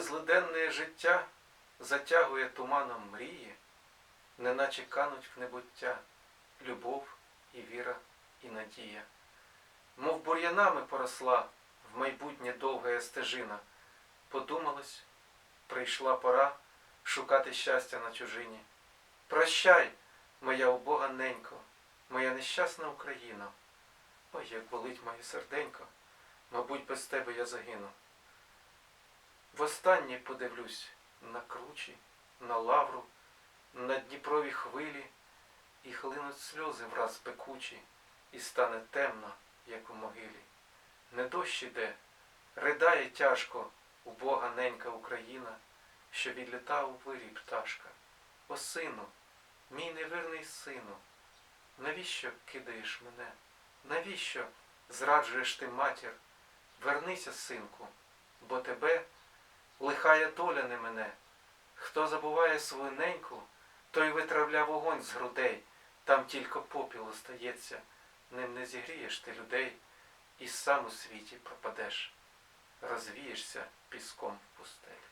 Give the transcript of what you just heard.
Коли злиденне життя затягує туманом мрії, неначе кануть в небуття любов і віра, і надія. Мов бур'янами поросла в майбутнє довга стежина, подумалось, прийшла пора шукати щастя на чужині. Прощай, моя убога ненько, моя нещасна Україна. Ой, як болить моє серденько, мабуть, без тебе я загину. Востаннє подивлюсь на кручі, на лавру, на Дніпрові хвилі, і хлинуть сльози враз пекучі, і стане темно, як у могилі. Не дощ іде, ридає тяжко убога ненька Україна, що відліта у вирій пташка. О, сину, мій невірний сину, навіщо кидаєш мене? Навіщо зраджуєш ти матір? Вернися, синку, бо тебе лихая доля не мене. Хто забуває свою неньку, той витравля вогонь з грудей, там тільки попіл остається, ним не зігрієш ти людей, і сам у світі пропадеш, розвієшся піском в пустелі.